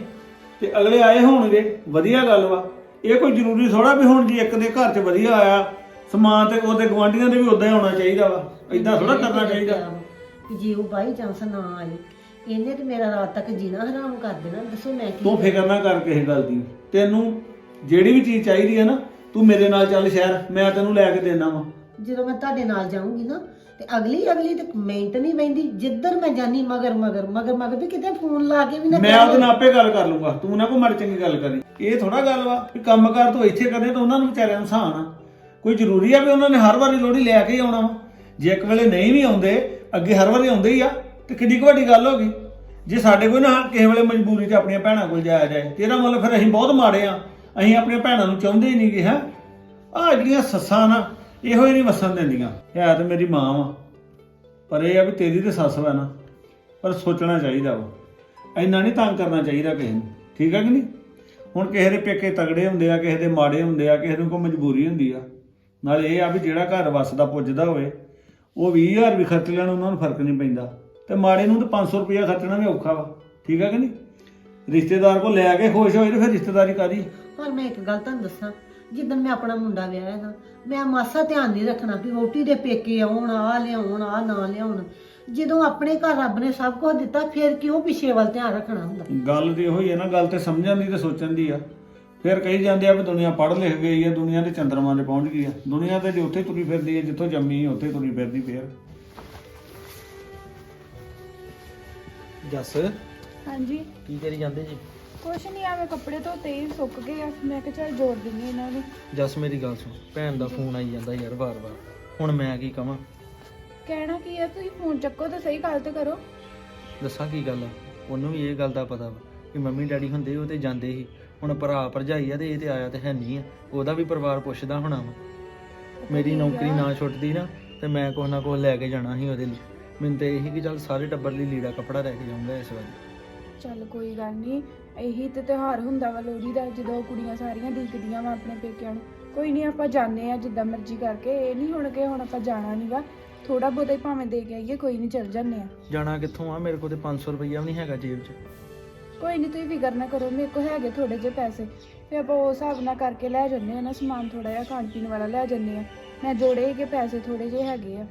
ਤੇ ਅਗਲੇ ਆਏ ਹੋਣਗੇ। ਵਧੀਆ ਗੱਲ ਵਾ। ਇਹ ਕੋਈ ਜ਼ਰੂਰੀ ਥੋੜਾ ਵੀ ਹੁਣ ਜੀ ਇੱਕ ਦੇ ਘਰ 'ਚ ਵਧੀਆ ਆਇਆ। ਸਮਾਨ ਤੇ ਉਹਦੇ ਗਵਾਂਢੀਆਂ ਦੇ ਵੀ ਉਦਾਂ ਹੀ ਹੋਣਾ ਚਾਹੀਦਾ ਵਾ। ਇਦਾਂ ਥੋੜਾ ਕਰਨਾ ਚਾਹੀਦਾ। ਕਿ ਜੇ ਉਹ ਬਾਈ ਚਾਂਸ ਨਾ ਆਏ ਇਹਨੇ ਤੇ ਮੇਰਾ ਰਾਤ ਤੱਕ ਜੀਣਾ ਹਰਾਮ ਕਰ ਦੇਣਾ ਦੱਸੋ ਮੈਂ ਕੀ ਤੂੰ ਫਿਕਰ ਨਾ ਕਰ ਕਿਸੇ ਗੱਲ ਦੀ। ਤੈਨੂੰ ਜਿਹੜੀ ਵੀ ਚੀਜ਼ ਚਾਹੀਦੀ ਹੈ ਨਾ ਤੂੰ ਮੇਰੇ ਨਾਲ ਚੱਲ ਸ਼ਹਿਰ ਮੈਂ ਤੈਨੂੰ ਲੈ ਕੇ ਦੇਣਾ ਵਾ। ਜਦੋਂ ਮੈਂ ਤੁਹਾਡੇ ਨਾਲ ਜਾਊਂਗੀ ਨਾ ਤੇ ਅਗਲੀ ਅਗਲੀ ਤੇ ਮਿੰਟ ਨਹੀਂ ਬੈਂਦੀ ਜਿੱਧਰ ਮੈਂ ਜਾਨੀ ਮਗਰ ਮਗਰ ਮਗਰ ਮਗਰ ਵੀ ਕਿਤੇ ਫੋਨ ਲਾ ਕੇ ਵੀ ਨਾ ਮੈਂ ਉਹਦੇ ਨਾਲ ਆਪੇ ਗੱਲ ਕਰ ਲੂੰਗਾ। ਤੂੰ ਨਾ ਕੋਈ ਮਾੜੀ ਚੰਗੀ ਗੱਲ ਕਰੀ। ਇਹ ਥੋੜਾ ਗੱਲ ਵਾ ਵੀ ਕੰਮਕਾਰ ਤੂੰ ਇੱਥੇ ਕਰਦੇ ਤਾਂ ਉਹਨਾਂ ਨੂੰ ਵਿਚਾਰਿਆਂ ਨੂੰ ਸਹਾਨ ਆ ਕੋਈ ਜ਼ਰੂਰੀ ਆ ਵੀ ਉਹਨਾਂ ਨੇ ਹਰ ਵਾਰੀ ਲੋਹੜੀ ਲੈ ਕੇ ਹੀ ਆਉਣਾ ਵਾ। ਜੇ ਇੱਕ ਵੇਲੇ ਨਹੀਂ ਵੀ ਆਉਂਦੇ ਅੱਗੇ ਹਰ ਵਾਰੀ ਆਉਂਦੇ ਹੀ ਆ। ਤੇ ਕਿੰਨੀ ਕੁ ਵੱਡੀ ਗੱਲ ਹੋ ਗਈ? ਜੇ ਸਾਡੇ ਕੋਲ ਨਾ ਕਿਸੇ ਵੇਲੇ ਮਜਬੂਰੀ 'ਚ ਆਪਣੀਆਂ ਭੈਣਾਂ ਕੋਲ ਜਾਇਆ ਜਾਏ, ਤੇਰਾ ਮਤਲਬ ਫਿਰ ਅਸੀਂ ਬਹੁਤ ਮਾੜੇ ਆ। ਅਸੀਂ ਆਪਣੀਆਂ ਭੈਣਾਂ ਨੂੰ ਚਾਹੁੰਦੇ ਹੀ ਕਿ ਹੈ? ਆ ਜਿਹੜੀਆਂ ਸੱਸਾਂ ਨਾ, ਇਹੋ ਹੀ ਨਹੀਂ ਵਸਣ ਦਿੰਦੀਆਂ। ਹੈ ਤਾਂ ਮੇਰੀ ਮਾਂ ਵਾ, ਪਰ ਇਹ ਆ ਵੀ ਤੇਰੀ ਤੇ ਸੱਸ ਵਾ ਨਾ। ਪਰ ਸੋਚਣਾ ਚਾਹੀਦਾ ਵਾ। ਇੰਨਾ ਨਹੀਂ ਤੰਗ ਕਰਨਾ ਚਾਹੀਦਾ ਕਿਸੇ ਨੂੰ। ਠੀਕ ਆ ਕਿ ਨਹੀਂ? ਹੁਣ ਕਿਸੇ ਦੇ ਪੇਕੇ ਤਗੜੇ ਹੁੰਦੇ ਆ, ਕਿਸੇ ਦੇ ਮਾੜੇ ਹੁੰਦੇ ਆ, ਕਿਸੇ ਨੂੰ ਕੋਈ ਮਜਬੂਰੀ ਹੁੰਦੀ ਆ। ਨਾਲ ਇਹ ਆ ਵੀ ਜਿਹੜਾ ਘਰ ਵਸਦਾ, ਪੁੱਜਦਾ ਹੋਵੇ, ਉਹ 20000 ਵੀ ਖਰਚ ਲੈਣ, ਉਹਨਾਂ ਨੂੰ ਫ਼ਰਕ ਨਹੀਂ ਪੈਂਦਾ। ਤੇ ਮਾੜੇ ਨੂੰ ਤਾਂ 500 ਰੁਪਇਆ ਖਰਚਣਾ ਵੀ ਔਖਾ ਵਾ। ਠੀਕ ਆ ਕਿ ਨਹੀਂ? ਰਿਸ਼ਤੇਦਾਰ ਕੋ ਲੈ ਕੇ ਖੁਸ਼ ਹੋਏ ਤੇ ਫਿਰ ਰਿਸ਼ਤੇਦਾਰੀ ਕਾਦੀ ਪਰ ਮੈਂ ਇੱਕ ਗੱਲ ਤੁਹਾਨੂੰ ਦੱਸਾਂ ਜਿੱਦਣ ਮੈਂ ਆਪਣਾ ਮੁੰਡਾ ਵਿਆਹਿਆ ਨਾ ਮੈਂ ਮਾਸਾ ਧਿਆਨ ਨਹੀਂ ਰੱਖਣਾ ਵੀ ਵੋਟੀ ਦੇ ਪੇਕੇ ਆਉਣ ਆ ਲਿਆਉਣ ਆ ਨਾ ਲਿਆਉਣ। ਜਦੋਂ ਆਪਣੇ ਘਰ ਰੱਬ ਨੇ ਸਭ ਕੁਝ ਦਿੱਤਾ ਫਿਰ ਕਿਉਂ ਪਿੱਛੇ ਵੱਲ ਧਿਆਨ ਰੱਖਣਾ ਹੁੰਦਾ? ਗੱਲ ਤੇ ਇਹੋ ਹੀ ਹੈ ਨਾ ਗੱਲ ਤੇ ਸਮਝਣ ਦੀ ਤੇ ਸੋਚਣ ਦੀ ਆ। ਫਿਰ ਕਹੀ ਜਾਂਦੇ ਆ ਵੀ ਦੁਨੀਆ ਪੜ੍ਹ ਲਿਖ ਗਈ ਹੈ ਦੁਨੀਆ ਤੇ ਚੰਦਰਮਾ ਤੇ ਪਹੁੰਚ ਗਈ ਆ। ਦੁਨੀਆ ਤੇ ਜੇ ਉੱਥੇ ਤੁਰੀ ਫਿਰਦੀ ਹੈ ਜਿੱਥੋਂ ਜੰਮੀ ਉੱਥੇ ਤੁਰੀ ਫਿਰਦੀ ਫੇਰ। ਜੱਸ ਹਾਂਜੀ। ਕੀ ਕਰੀ ਜਾਂਦੇ ਜੀ? ਕੁਛ ਨਹੀਂ ਆਵੇ ਕੱਪੜੇ ਧੋਤੇ ਹੀ ਸੁੱਕ ਗਏ ਆ। ਮੈਂ ਕਿਹਾ ਚੱਲ ਜੋੜ ਦਿੰਨੀ ਇਹਨਾਂ ਨੂੰ। ਜੱਸ ਮੇਰੀ ਗੱਲ ਸੁਣ। ਭੈਣ ਦਾ ਫੋਨ ਆਈ ਜਾਂਦਾ ਯਾਰ ਵਾਰ-ਵਾਰ। ਹੁਣ ਮੈਂ ਕੀ ਕਵਾਂ? ਕਹਿਣਾ ਕੀ ਆ ਤੁਸੀਂ ਫੋਨ ਚੱਕੋ ਤਾਂ ਸਹੀ ਗੱਲ ਤੇ ਕਰੋ। ਦੱਸਾਂ ਕੀ ਗੱਲ ਆ? ਉਹਨੂੰ ਵੀ ਇਹ ਗੱਲ ਦਾ ਪਤਾ ਵਾ ਕਿ ਮੰਮੀ ਡੈਡੀ ਹੁੰਦੇ ਉਹ ਤੇ ਜਾਂਦੇ ਸੀ ਹੁਣ ਭਰਾ ਭਰਜਾਈ ਆ ਤੇ ਇਹ ਤੇ ਆਇਆ ਤੇ ਹੈ ਨਹੀਂ ਆ। ਉਹਦਾ ਵੀ ਪਰਿਵਾਰ ਪੁੱਛਦਾ ਹੋਣਾ ਵਾ। ਮੇਰੀ ਨੌਕਰੀ ਨਾ ਛੁੱਟਦੀ ਨਾ ਤੇ ਮੈਂ ਕੁਛ ਨਾ ਕੁਛ ਲੈ ਕੇ ਜਾਣਾ ਸੀ ਉਹਦੇ ਲਈ। ਮੈਨੂੰ ਤੇ ਇਹੀ ਕਿ ਚੱਲ ਸਾਰੇ ਟੱਬਰ ਲਈ ਲੀੜਾ ਕੱਪੜਾ ਲੈ ਕੇ ਜਾਊਂਗਾ ਇਸ ਵਾਰੀ। ਚੱਲ ਕੋਈ ਗੱਲ ਨਹੀਂ ਇਹੀ ਤੇ ਤਿਉਹਾਰ ਹੁੰਦਾ ਵਾ ਲੋਹੜੀ ਦਾ ਜਦੋਂ ਕੁੜੀਆਂ ਸਾਰੀਆਂ ਦੇਖਦੀਆਂ ਵਾ ਆਪਣੇ ਪੇਕਿਆਂ ਨੂੰ। ਕੋਈ ਨਹੀਂ ਆਪਾਂ ਜਾਂਦੇ ਆ ਜਿੱਦਾਂ ਮਰਜ਼ੀ ਕਰਕੇ ਇਹ ਨਹੀਂ ਹੁਣ ਕਿ ਹੁਣ ਆਪਾਂ ਜਾਣਾ ਨਹੀਂਗਾ ਥੋੜਾ ਬਹੁਤਾ ਹੀ ਭਾਵੇਂ ਦੇ ਕੇ ਆਈਏ ਕੋਈ ਨਹੀਂ ਚੱਲ ਜਾਂਦੇ ਆ। ਜਾਣਾ ਕਿੱਥੋਂ ਆ? ਮੇਰੇ ਕੋਲ ਤੇ 500 ਰੁਪਈਆ ਵੀ ਨਹੀਂ ਹੈਗਾ ਜੇਬ 'ਚ। ਕੋਈ ਨਹੀਂ ਤੁਸੀਂ ਫਿਕਰ ਨਾ ਕਰੋ ਮੇਰੇ ਕੋਲ ਹੈਗੇ ਥੋੜੇ ਜਿਹੇ ਪੈਸੇ। ਤੇ ਆਪਾਂ ਉਸ ਹਿਸਾਬ ਨਾਲ ਕਰਕੇ ਲੈ ਜੰਨੇ ਆ ਨਾ ਸਮਾਨ ਥੋੜਾ ਜਿਹਾ ਖਾਣ ਪੀਣ ਵਾਲਾ ਲੈ ਜੰਨੇ ਆ। ਮੈਂ ਜੋੜੇ ਕਿ ਪੈਸੇ ਥੋੜੇ ਜਿਹੇ ਹੈਗੇ ਆ।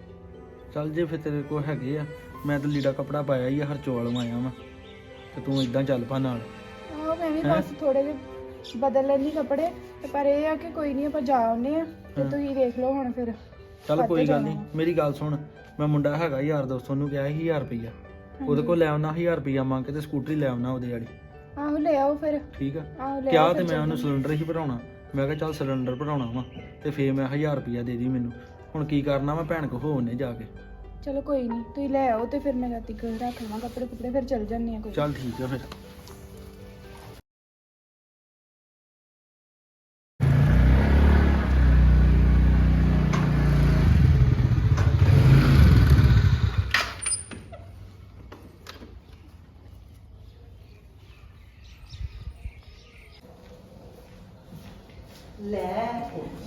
ਚੱਲ ਜੇ ਫਿਰ ਤੇਰੇ ਕੋਲ ਹੈਗੇ ਆ ਮੈਂ ਤਾਂ ਲੀੜਾ ਕੱਪੜਾ ਪਾਇਆ ਹੀ ਆ ਹਰਚੋਲ ਆਇਆ ਵਾਂ। ਤੇ ਤੂੰ ਇਦਾਂ ਚੱਲ ਪਾ ਨਾਲ। ਆਹੋ ਮੈਂ ਵੀ? ਬਸ ਥੋੜੇ ਜਿਹੇ ਬਦਲ ਲੈਣੀ ਕੱਪੜੇ ਤੇ ਪਰ ਇਹ ਆ ਕਿ ਕੋਈ ਨਹੀਂ ਆਪਾਂ ਜਾ ਆਉਨੇ ਆ ਤੇ। ਤੁਸੀਂ ਦੇਖ ਲਓ ਹੁਣ ਫਿਰ। ਚੱਲ ਕੋਈ ਗੱਲ ਨਹੀਂ। ਮੇਰੀ ਗੱਲ ਸੁਣ ਮੈਂ ਮੁੰਡਾ ਹੈਗਾ ਯਾਰ ਦੋਸਤ ਉਹਨੂੰ ਕਿਹਾ ਸੀ 1000 ਰੁਪਈਆ। ਉਹਦੇ ਕੋਲ ਲੈ ਆਉਣਾ 1000 ਰੁਪਈਆ ਮੰਗ ਕੇ ਤੇ ਸਕੂਟਰੀ ਲੈ ਆਉਣਾ ਉਹਦੇ ਵਾਲੀ। ਆਹੋ ਲੈ ਆਓ ਫਿਰ। ਠੀਕ ਆ? ਕਿਹਾ ਤੇ ਮੈਂ ਉਹਨੂੰ ਸਿਲੰਡਰ ਹੀ ਭਰਾਉਣਾ। ਮੈਂ ਕਿਹਾ ਚੱਲ ਸਿਲੰਡਰ ਭਰਾਉਣਾ ਵਾ ਤੇ ਫੇਰ ਮੈਂ 1000 ਰੁਪਈਆ ਦੇ ਦੀ ਮੈਨੂੰ। ਹੁਣ ਕੀ ਕਰਨਾ ਮੈਂ ਭੈਣ ਕੋ ਹੋਣੇ ਜਾ ਕੇ। ਚਲੋ ਕੋਈ ਨਹੀਂ ਤੁਸੀਂ ਲੈ ਆਓ ਤੇ ਫਿਰ ਮੈਂ ਰਾਤੀ ਕੋਲ ਰੱਖ ਲਵਾਂ ਕੱਪੜੇ ਕੁਪੜੇ ਫਿਰ ਚੱਲ ਜੰਨੇ ਆ ਕੋਈ। ਚੱਲ ਠੀਕ ਆ ਫਿਰ ਲੈ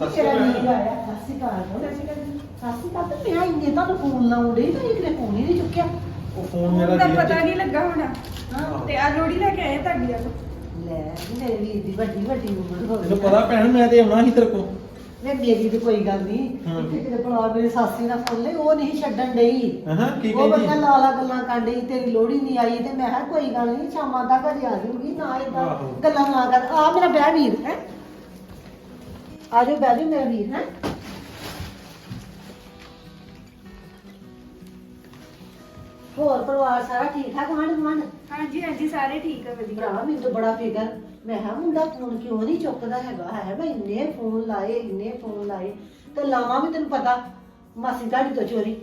ਤੇਰਾ ਵੀਰ ਆਇਆ ਸਤਿ ਸ਼੍ਰੀ ਅਕਾਲ ਸਤਿ ਸ਼੍ਰੀ ਅਕਾਲ ਇੰਨੇ ਤੁਹਾਨੂੰ ਫੋਨ ਲਾਉਣ ਡਈ ਤਾਂ ਇੱਕ ਨੇ ਫੋਨ ਹੀ ਨਹੀਂ ਚੁੱਕਿਆ। ਉਹ ਫੋਨ ਹੁਣ ਤਾਂ ਪਤਾ ਨਹੀਂ ਲੱਗਾ ਹੋਣਾ। ਹਾਂ ਤੇ ਆ ਲੋੜੀ ਲੈ ਕੇ ਆਏ ਤੁਹਾਡੀ ਵੱਲ ਲੈ ਮੇਰੇ ਵੀਰ ਦੀ ਵੱਡੀ ਵੱਡੀ ਉਮਰ ਹੋ ਗਈ ਤੈਨੂੰ ਪਤਾ ਭੈਣ ਮੈਂ ਤੇ ਆਉਣਾ ਸੀ ਤੇਰੇ ਕੋਲ। ਮੈਂ ਮੇਰੀ ਤੇ ਕੋਈ ਗੱਲ ਨਹੀਂ। ਹਾਂ। ਇੱਥੇ ਕਿਤੇ ਭਲਾ ਮੇਰੀ ਸਾਸੀ ਨਾਲ ਫੋਨ ਲਈ ਉਹ ਨਹੀਂ ਛੱਡਣ ਡਈ। ਹਾਂ ਕੀ ਉਹ ਕਹਿੰਦੀ? ਬੰਦਾ ਲਾਲਾ ਗੱਲਾਂ ਕਰਨ ਡਈ ਤੇਰੀ ਲੋੜੀ ਨਹੀਂ ਆਈ ਤੇ ਮੈਂ ਕਿਹਾ ਕੋਈ ਗੱਲ ਨਹੀਂ ਸ਼ਾਮਾਂ ਤੱਕ ਘਰੇ ਆ ਜਾਊਗੀ ਨਾ ਏਦਾਂ ਆਹੋ। ਗੱਲਾਂ ਨਾ ਕਰ। ਆ ਮੇਰਾ ਵੀਰ ਹੈ। ਆ ਬਹਿ ਜਾਓ ਮੇਰਾ ਵੀਰ ਹੈ। ਹੋਰ ਪਰਿਵਾਰ ਸਾਰਾ ਠੀਕ ਠਾਕ ਮਨ ਮਨ ਹਾਂਜੀ ਹਾਂਜੀ ਸਾਰੇ ਠੀਕ ਆ ਵਧੀਆ। ਭਰਾ ਮੈਨੂੰ ਤਾਂ ਬੜਾ ਫਿਕਰ। ਮੈਂ ਕਿਹਾ ਮੁੰਡਾ ਫੋਨ ਕਿਉਂ ਨਹੀਂ ਚੁੱਕਦਾ ਹੈਗਾ? ਹੈ ਮੈਂ ਇੰਨੇ ਫੋਨ ਲਾਏ ਇੰਨੇ ਫੋਨ ਲਾਏ। ਤੇ ਲਾਵਾਂ ਵੀ ਤੈਨੂੰ ਪਤਾ ਮਾਸੀ ਢਾਡੀ ਤੋਂ ਚੋਰੀ।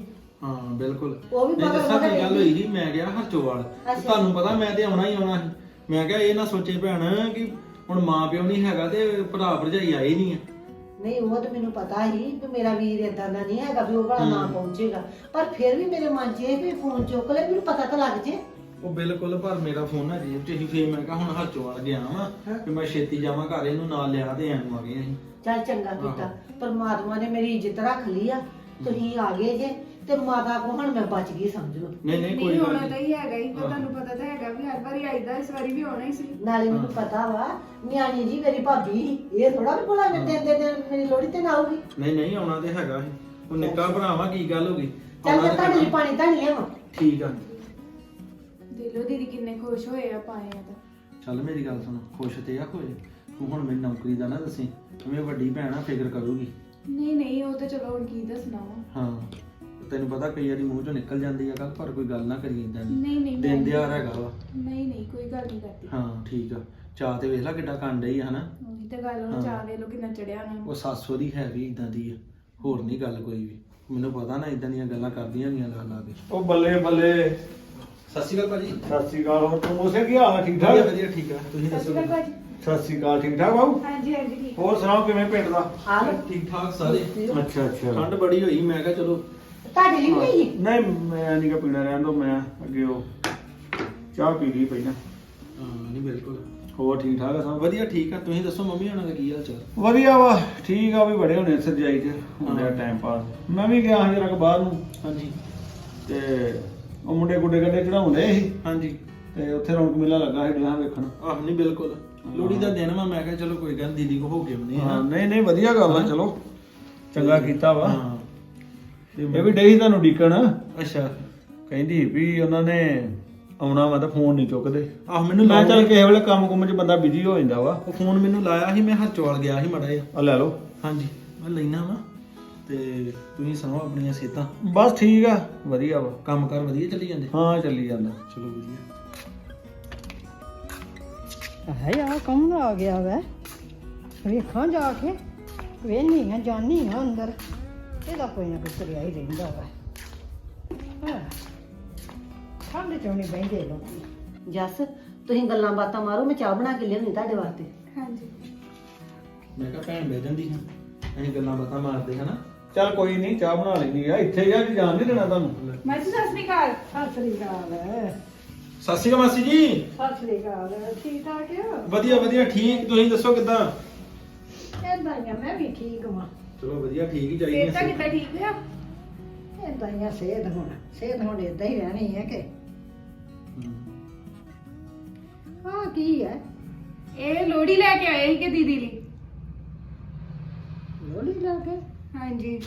ਹਾਂ ਬਿਲਕੁਲ। ਉਹ ਵੀ ਨਹੀਂ ਦੱਸਾਂ ਕੀ ਗੱਲ ਹੋਈ ਸੀ ਮੈਂ ਗਿਆ ਹਰਚੋਵਾਲ। ਅੱਛਾ। ਤੁਹਾਨੂੰ ਪਤਾ ਮੈਂ ਤੇ ਆਉਣਾ ਹੀ ਆਉਣਾ ਸੀ। ਮੈਂ ਕਿਹਾ ਇਹ ਨਾ ਸੋਚੇ ਭੈਣ ਕਿ ਹੁਣ ਮਾਂ ਪਿਓ ਨਹੀਂ ਹੈਗਾ ਤੇ ਭਰਾ ਭਰਜਾਈ ਆਏ ਨਹੀਂ ਆ। ਨਹੀਂ ਉਹ ਤਾਂ ਮੈਨੂੰ ਪਤਾ ਹੀ ਕਿ ਮੇਰਾ ਵੀਰ ਇਦਾਂ ਦਾ ਨਹੀਂ ਹੈਗਾ ਵੀ ਉਹ ਭਲਾ ਨਾ। ਪਹੁੰਚੇਗਾ। ਪਰ ਫਿਰ ਵੀ ਮੇਰੇ ਮਨ 'ਚ ਇਹ ਵੀ ਫੋਨ ਚੁੱਕ ਲੈ ਮੈਨੂੰ ਪਤਾ ਤਾਂ ਲੱਗ ਜੇ। ਉਹ ਬਿਲਕੁਲ ਪਰ ਮੇਰਾ ਫੋਨ ਨਾ ਜੇਬ 'ਚ ਹੀ ਫੇਰ ਮੈਂ ਕਿਹਾ ਹੁਣ ਹਰਚੋਵਾਲ ਗਿਆ ਵਾਂ। ਕਿ ਮੈਂ ਛੇਤੀ ਜਾਵਾਂ ਘਰ ਇਹਨੂੰ ਨਾਲ ਲਿਆ ਤੇ ਐਨੂੰ ਆ ਗਏ ਅਸੀਂ ਚੱਲ ਚੰਗਾ ਕੀਤਾ। ਪਰਮਾਤਮਾ ਨੇ ਮੇਰੀ ਇੱਜ਼ਤ ਰੱਖ ਲਈ ਆ। ਤੁਸੀਂ ਆ ਗਏ ਜੇ। ਤੇ ਮਾਤਾ ਕੋ ਹੁਣ ਮੈਂ ਬਚ ਗਈ ਸਮਝ। ਲਓ ਨਹੀਂ ਨਹੀਂ ਕੋਈ ਨਹੀਂ ਗੱਲ ਹੋਣਾ ਤਾਂ ਨਹੀਂ ਹੀ ਹੈਗਾ ਹੀ ਪਰ ਤੁਹਾਨੂੰ ਪਤਾ ਤਾਂ ਹੈਗਾ ਵੀ ਹਰ ਵਾਰੀ ਆਈਦਾ ਇਸ ਵਾਰੀ ਵੀ ਆਉਣਾ ਹੀ ਸੀ। ਨਾਲੇ ਮੈਨੂੰ ਪਤਾ ਵਾ ਨਿਆਣੀ ਜੀ ਮੇਰੀ ਭਾਬੀ। ਇਹ ਥੋੜਾ ਵੀ ਭਲਾ ਮੈਂ ਦਿਨ ਦਿਨ ਮੇਰੀ ਲੋੜੀ ਤੇ ਨਾ ਆਊਗੀ। ਨਹੀਂ ਨਹੀਂ ਆਉਣਾ ਤੇ ਹੈਗਾ ਸੀ ਉਹ ਨਿੱਕਾ ਭਰਾਵਾ ਕੀ ਗੱਲ ਹੋ ਗਈ? ਚੱਲ ਆਉਣਾ ਤੇ ਤੁਹਾਡੇ ਲਈ ਹੈਗਾ। ਪਾਣੀ ਧਾਣੀ ਆ ਠੀਕ ਆ। ਦੇਖਲੋ ਦੀਦੀ ਕਿੰਨੇ ਖੁਸ਼ ਹੋਏ ਆ ਪਾਏ ਆ ਤਾਂ। ਚੱਲ ਮੇਰੀ ਗੱਲ ਸੁਣ ਖੁਸ਼ ਤੇ ਆ ਹੋਏ ਤੂੰ ਹੁਣ ਮੇਰੀ ਨੌਕਰੀ ਦਾ ਨਾ ਦੱਸੀ ਮੈਂ ਵੱਡੀ ਭੈਣ ਆ ਫਿਕਰ ਕਰੂਗੀ। ਨਹੀਂ ਨਹੀਂ ਉਹ ਤਾਂ ਚਲੋ ਹੁਣ ਕੀ ਦੱਸਣਾ ਵਾ। ਹਾਂ। ਤੈਨੂੰ ਪਤਾ ਕਈ ਵਾਰੀ ਮੂੰਹ ਚੋਂ ਨਿਕਲ ਜਾਂਦੀ ਆ ਗੱਲ ਪਰ ਕੋਈ ਗੱਲ ਨਾ ਕਰੀ ਇਦਾਂ ਦੀ। ਨਹੀਂ ਨਹੀਂ ਦਿਨ ਮੈਂ- ਦਿਹਾੜ ਹੈਗਾ ਵਾ। ਨਹੀਂ ਨਹੀਂ ਕੋਈ ਗੱਲ ਨਹੀਂ ਕਰਦੀ। ਹਾਂ ਠੀਕ ਆ। ਚਾਹ ਤੇ ਵੇਖ ਲੈ ਕਿੱਡਾ ਕੰਡ ਹੀ ਹਨਾ? ਉਹੀ ਤਾਂ ਗੱਲ ਹੁਣ ਹਾਂ। ਚਾਹ ਵੇ ਲੋ ਕਿੰਨਾ ਚੜਿਆ ਉਹਨਾਂ। ਉਹ ਨੂੰ ਸੱਸ ਉਹਦੀ ਹੈ ਵੀ ਇਦਾਂ ਦੀ ਆ ਹੋਰ ਨਹੀਂ ਗੱਲ ਕੋਈ ਵੀ। ਮੈਨੂੰ ਪਤਾ ਨਾ ਇਦਾਂ ਦੀਆਂ ਗੱਲਾਂ ਕਰਦੀਆਂ ਗੀਆਂ ਲਾ ਲਾ ਕੇ ਉਹ ਬੱਲੇ ਬੱਲੇ। ਸਤਿ ਸ਼੍ਰੀ ਅਕਾਲ ਭਾਜੀ। ਸਤਿ ਸ੍ਰੀ ਅਕਾਲ। ਹੋਰ ਤੂੰ ਉਸੇ ਕੀ ਹਾਲ ਆ ਠੀਕ ਵਧੀਆ ਠਾਕ? ਵਧੀਆ ਠੀਕ ਆ। ਤੁਸੀਂ ਸਤਿ ਦੱਸੋ ਸ਼੍ਰੀ ਅਕਾਲ ਭਾਜੀ। ਸਤਿ ਸ੍ਰੀ ਅਕਾਲ ਠੀਕ ਠਾਕ ਬਾਬੂ ਹਾਂਜੀ ਹਾਂਜੀ ਠੀਕ। ਹੋਰ ਸੁਣਾਓ ਕਿਵੇਂ ਪਿੰਡ ਦਾ? ਠੀਕ ਠਾਕ ਸਾਰੇ। ਅੱਛਾ ਅੱਛਾ। ਠੰਡ ਬੜੀ ਹੋਈ ਮੈਂ ਕਿਹਾ ਚਲੋ ਤੁਹਾਡੇ ਲਈ ਵੀ ਨਹੀਂ ਨਹੀਂ ਮੈਂ ਨਹੀਂ ਕਾ ਪੀਣਾ ਰਹਿਣ ਦੋ ਮੈਂ ਅੱਗੇ ਉਹ ਚਾਹ ਪੀ ਲਈ ਪਹਿਲਾਂ। ਹਾਂ ਨਹੀਂ ਬਿਲਕੁਲ। ਹੋਰ ਠੀਕ ਠਾਕ ਆ ਸਭ? ਵਧੀਆ ਠੀਕ ਆ। ਤੁਸੀਂ ਦੱਸੋ ਮੰਮੀ ਹੋਣਾ ਦਾ ਕੀ ਹਾਲ ਚਾਲ? ਵਧੀਆ ਵਾ ਠੀਕ ਆ ਵੀ ਬੜੇ ਹੋਣੇ ਸਰਜਾਈ ਚ ਹੁੰਦੇ। ਟਾਈਮ ਪਾਸ ਮੈਂ ਵੀ ਗਿਆ ਹਾਂ ਜਰਾ ਕੁ ਬਾਹਰ ਨੂੰ। ਹਾਂਜੀ। ਤੇ ਉਹ ਮੁੰਡੇ ਗੁੱਡੇ ਗੱਡੇ ਚੜਾਉਂਦੇ ਸੀ। ਹਾਂਜੀ। ਤੇ ਉੱਥੇ ਰੌਣਕ ਮੇਲਾ ਲੱਗਾ ਸੀ ਡਲਾਂ ਵੇਖਣ। ਆਹ ਨਹੀਂ ਬਿਲਕੁਲ। ਲੋਹੜੀ ਦਾ ਦਿਨ ਵਾ ਮੈਂ ਕਿਹਾ ਚਲੋ ਕੋਈ ਗੱਲ ਨੀ, ਦੀਦੀ ਕੋ ਹੋ ਕੇ ਆਉਨੇ ਹਾਂ ਆ ਨਹੀਂ ਨਹੀਂ ਵਧੀਆ ਗੱਲ ਆ ਚਲੋ। ਚੰਗਾ ਕੀਤਾ ਵਾ। ਹਾਂ। ਇਹ ਵੀ ਡਈ ਤੁਹਾਨੂੰ ਡੀਕਣ? ਅੱਛਾ। ਕਹਿੰਦੀ ਵੀ ਉਹਨਾਂ ਨੇ ਆਉਣਾ ਵਾ ਤਾਂ ਫੋਨ ਨਹੀਂ ਚੁੱਕਦੇ। ਆਹ ਮੈਨੂੰ ਮੈਂ ਚੱਲ ਕਿਸੇ ਵੇਲੇ ਕੰਮ ਕੁੰਮ 'ਚ ਬੰਦਾ ਬਿਜ਼ੀ ਹੋ ਜਾਂਦਾ ਵਾ। ਉਹ ਫੋਨ ਮੈਨੂੰ ਲਾਇਆ ਸੀ ਮੈਂ ਹਰਚੋਲ ਗਿਆ ਸੀ ਮੜਾ ਜਿਹਾ। ਆ ਲੈ ਲਓ। ਹਾਂਜੀ ਮੈਂ ਲੈਣਾ ਵਾ। ਤੇ ਤੁਸੀਂ ਸੁਣਾਓ ਆਪਣੀਆਂ ਸਿਹਤਾਂ? ਬਸ ਠੀਕ ਆ ਵਧੀਆ ਵਾ। ਕੰਮ ਕਰ ਵਧੀਆ ਚੱਲੀ ਜਾਂਦੇ? ਹਾਂ ਚੱਲੀ ਜਾਂਦਾ। ਚਲੋ ਵਧੀਆ। ਹੈ ਆ ਕੌਣ ਆ ਗਿਆ ਵੈ? ਵੇਖਾਂ ਜਾ ਕੇ। ਵੇਹਨੀ ਆ ਜਾਨੀ ਆ ਅੰਦਰ। ਇਹਦਾ ਕੋਈ ਨਾ ਕੋਈ ਤੁਰਿਆ ਹੀ ਰਹਿੰਦਾ ਵਾ। ਹਾਂ। ਠੰਡ ਚੋਂ ਨਹੀਂ ਬਹਿੰਦੇ ਲੋਕੀ। ਜੱਸ ਤੁਸੀਂ ਗੱਲਾਂ ਬਾਤਾਂ ਮਾਰੋ ਮੈਂ ਚਾਹ ਬਣਾ ਕੇ ਲਿਆਉਣੀ ਤੁਹਾਡੇ ਵਾਸਤੇ। ਹਾਂਜੀ। ਮੈਂ ਕਿਹਾ ਭੈਣ ਬਹਿ ਜਾਂਦੀ ਹਾਂ ਅਸੀਂ ਗੱਲਾਂ ਬਾਤਾਂ ਮਾਰਦੇ ਹਨਾ? ਚੱਲ ਕੋਈ ਨਹੀਂ ਚਾਹ ਬਣਾ ਲੈਣੀ ਆ। ਇੱਥੇ ਜਾ ਕੇ ਜਾਣ ਨਹੀਂ ਦੇਣਾ ਤੁਹਾਨੂੰ। ਮਾਸੀ ਸਤਿ ਸ੍ਰੀ ਅਕਾਲ। ਸਤਿ ਸ੍ਰੀ ਅਕਾਲ। ਸਤਿ ਸ਼੍ਰੀ ਅਕਾਲ ਮਾਸੀ ਜੀ। ਸਤਿ ਸ੍ਰੀ ਅਕਾਲ। ਠੀਕ ਠਾਕ ਆ? ਵਧੀਆ ਵਧੀਆ ਠੀਕ। ਤੁਸੀਂ ਦੱਸੋ ਕਿਦਾਂ? ਹੀ ਆ ਮੈਂ ਵੀ ਠੀਕ ਹਾਂ ਚਲੋ ਵਧੀਆ ਠੀਕ ਹੀ ਚਾਹੀਦੀ ਕਿੱਦਾਂ ਠੀਕ ਆ? ਏਦਾਂ ਹੀ ਆ ਸਿਹਤ ਹੁਣ। ਸਿਹਤ ਹੁਣ ਏਦਾਂ ਹੀ ਰਹਿਣੀ ਹੈ ਕਿ। ਹਾਂ ਕੀ ਹੈ ਇਹ ਲੋੜੀ ਲੈ ਕੇ ਆਏ ਸੀ ਕਿ ਦੀਦੀ ਲਈ? ਲੋੜੀ ਲਾ ਕੇ? ਹਾਂਜੀ।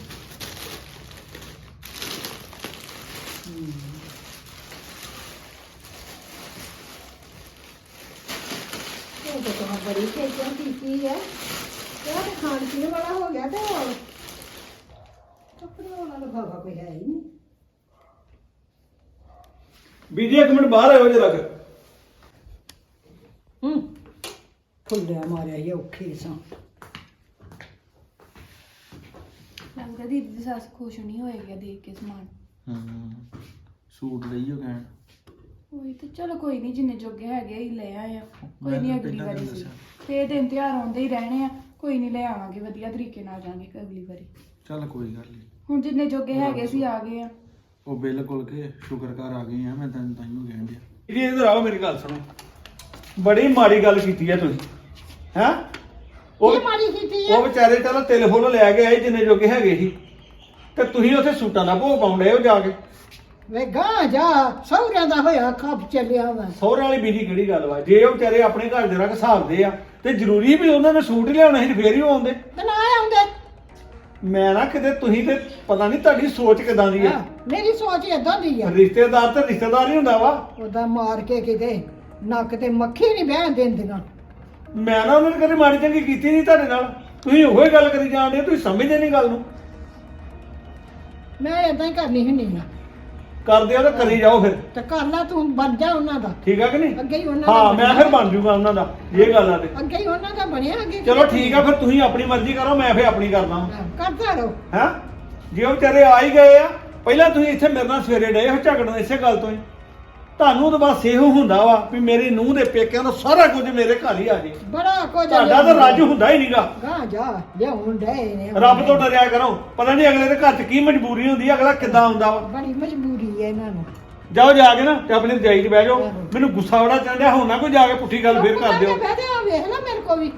ਇਹ ਤਾਂ ਬੜੀ ਖੇਚਲ ਕੀਤੀ ਹੈ ਕਿਆ ਤੇ ਖਾਣ ਪੀਣ ਵਾਲਾ ਹੋ ਗਿਆ ਤੇ ਹੋਰ ਕੱਪੜੇ ਵਾਲਾ ਲਫਾਫਾ ਕੋਈ ਹੈ ਹੀ ਨਹੀਂ। ਬੀਜੀ ਇੱਕ ਮਿੰਟ ਬਾਹਰ ਆਇਓ ਜਰਾ ਕੁ ਹੂੰ। ਫੁੱਲਿਆ ਮਾਰਿਆ ਇਹ ਔਖੇ ਸਾਂ। ਲੱਗਦਾ ਦੀਦੀ ਦੀ ਸੱਸ ਖੁਸ਼ ਨਹੀਂ ਹੋਏਗੀ ਦੇਖ ਕੇ ਸਮਾਨ। ਹੂੰ ਸੂਟ ਲਈਓ ਕਹਿਣ। ਉਹੀ ਤੇ ਚਲੋ ਕੋਈ ਨਹੀਂ ਜਿੰਨੇ ਜੋਗੇ ਹੈਗੇ ਹੀ ਲੈ ਆਏ ਆ। ਕੋਈ ਨਹੀਂ ਅਗਲੀ ਵਾਰੀ ਸੀ। ਤੇ ਇਹ ਦਿਨ ਤਿਉਹਾਰ ਆਉਂਦੇ ਹੀ ਰਹਿਣੇ ਆ। ਕੋਈ ਨਹੀਂ ਲੈ ਆਵਾਂਗੇ ਵਧੀਆ ਤਰੀਕੇ ਨਾਲ ਜਾਾਂਗੇ ਅਗਲੀ ਵਾਰੀ। ਚੱਲ ਕੋਈ ਗੱਲ ਨਹੀਂ ਹੁਣ ਜਿੰਨੇ ਜੋਗੇ ਹੈਗੇ ਸੀ ਆ ਗਏ ਆ। ਉਹ ਬਿਲਕੁਲ ਕੇ ਸ਼ੁਕਰ ਕਰ ਆ ਗਏ ਆ ਮੈਂ ਤੈਨੂੰ ਤਾਈਓ ਕਹਿਣ ਡਿਆ। ਜੀ ਇਧਰ ਆਓ ਮੇਰੀ ਗੱਲ ਸੁਣੋ। ਬੜੀ ਮਾੜੀ ਗੱਲ ਕੀਤੀ ਹੈ ਤੁਸੀਂ ਹੈ? ਉਹ ਕੀ ਮਾੜੀ ਕੀਤੀ ਉਹ ਵਿਚਾਰੇ ਚਲੋ ਟੈਲੀਫੋਨ ਲੈ ਕੇ ਆਏ ਜਿੰਨੇ ਜੋਗੇ ਹੈਗੇ ਸੀ। ਤੇ ਤੁਸੀਂ ਉੱਥੇ ਸੂਟਾਂ ਦਾ ਭੋਗ ਪਾਉਂਦੇ ਹੋ ਜਾ ਕੇ। ਵੇ ਗਾਂ ਜਾ ਸਹੁਰਿਆਂ ਦਾ ਹੋਇਆ ਖੱਪ ਚੱਲਿਆ ਵਾ। ਸਹੁਰੇ ਵਾਲੀ ਬੀਜੀ ਕਿਹੜੀ ਗੱਲ ਵਾ? ਜੇ ਉਹ ਵਿਚਾਰੇ ਆਪਣੇ ਘਰ ਦੇ ਰੱਖ ਹਿਸਾਬਦੇ ਆ ਤੇ ਜ਼ਰੂਰੀ ਵੀ ਉਹਨਾਂ ਨੇ ਸੂਟ ਲਿਆਉਣਾ ਸੀ ਫੇਰ ਹੀ ਉਹ ਆਉਂਦੇ। ਤੇ ਨਾ ਆਉਂਦੇ। ਮੈਂ ਨਾ ਕਿਤੇ ਤੁਸੀਂ ਤੇ ਪਤਾ ਨਹੀਂ ਤੁਹਾਡੀ ਸੋਚ ਕਿਦਾਂ ਦੀ ਹਾਂ, ਮੇਰੀ ਸੋਚ ਏਦਾਂ ਦੀ ਆ। ਰਿਸ਼ਤੇਦਾਰ ਤੇ ਰਿਸ਼ਤੇਦਾਰ ਹੀ ਹੁੰਦਾ ਵਾ। ਉਹਦਾ ਮਾਰ ਕੇ ਕਿਤੇ ਨੱਕ ਤੇ ਮੱਖੀ ਨਹੀਂ ਬਹਿਣ ਦਿੰਦੀਆਂ। ਮੈਂ ਨਾ ਉਹਨਾਂ ਨੇ ਕਦੇ ਮਾੜੀ ਚੰਗੀ ਕੀਤੀ ਨਹੀਂ ਤੁਹਾਡੇ ਨਾਲ। ਤੁਸੀਂ ਉਹੋ ਹੀ ਗੱਲ ਕਰੀ ਜਾਂਦੇ ਹੋ, ਤੁਸੀਂ ਸਮਝਦੇ ਨਹੀਂ ਗੱਲ ਨੂੰ। ਮੈਂ ਏਦਾਂ ਹੀ ਕਰਨੀ ਹੁੰਨੀ ਆ। ਕਰਦੇ ਆ ਤਾਂ ਕਰੀ ਜਾਓ ਫਿਰ। ਤੇ ਕਰ ਲੈ ਤੂੰ ਬਣ ਜਾ ਉਹਨਾਂ ਦਾ। ਠੀਕ ਆ ਕਿ ਨਹੀਂ? ਅੱਗੇ ਹੀ ਉਹਨਾਂ ਦਾ ਹਾਂ ਮੈਂ ਬਣਿਆ। ਫਿਰ ਬਣ ਜੂਗਾ ਉਹਨਾਂ ਦਾ ਇਹ ਗੱਲ ਆ ਤੇ। ਅੱਗੇ ਹੀ ਉਹਨਾਂ ਦਾ ਬਣਿਆ ਅੱਗੇ ਚਲੋ ਠੀਕ ਆ ਫਿਰ ਤੁਸੀਂ ਆਪਣੀ ਮਰਜ਼ੀ ਕਰੋ ਮੈਂ ਫਿਰ ਆਪਣੀ ਕਰਦਾ ਹਾਂ, ਕਰਦਾ ਰਹੋ। ਹੈਂ? ਜੇ ਉਹ ਵਿਚਾਰੇ ਆ ਹੀ ਗਏ ਆ ਪਹਿਲਾਂ ਤੁਸੀਂ ਇੱਥੇ ਮੇਰੇ ਨਾਲ ਸਵੇਰੇ ਡਏ ਹੋ ਝਗੜਨ ਇਸੇ ਗੱਲ ਤੋਂ ਹੀ। ਤੁਹਾਨੂੰ ਤਾਂ ਬਸ ਇਹੋ ਹੁੰਦਾ ਵਾ ਵੀ ਮੇਰੀ ਨੂੰਹ ਦੇ ਪੇਕਿਆਂ ਦਾ ਸਾਰਾ ਕੁਝ ਮੇਰੇ ਘਰ ਹੀ ਆ ਜੇ। ਬੜਾ ਕੁਝ ਤੁਹਾਡਾ ਤਾਂ ਰਾਜ ਹੁੰਦਾ ਹੀ ਨਹੀਂਗਾ ਗਾਂ ਜਾ ਲਿਆਉਣ ਡਏ ਨੇ ਰੱਬ ਤੋਂ ਡਰਿਆ ਕਰੋ। ਪਤਾ ਨਹੀਂ ਅਗਲੇ ਦੇ ਘਰ 'ਚ ਕੀ ਮਜਬੂਰੀ ਹੁੰਦੀ ਹੈ ਅਗਲਾ ਕਿੱਦਾਂ ਆਉਂਦਾ ਵਾ। ਬੜੀ ਮਜਬੂਰੀ ਹੈ ਇਹਨਾਂ ਨੂੰ। ਜਾਓ ਜਾ ਕੇ ਨਾ ਤੇ ਆਪਣੀ ਰਜਾਈ 'ਚ ਬਹਿ ਜਾਓ। ਮੈਨੂੰ ਗੁੱਸਾ ਬੜਾ ਚੜਿਆ ਹੁਣ ਕੋਈ ਜਾ ਕੇ ਪੁੱਠੀ ਗੱਲ ਫੇਰ ਕਰ ਦਿਓ। ਬਹਿ ਜਾ ਵੇਖ ਲੈ ਮੇਰੇ ਕੋ ਵੀ।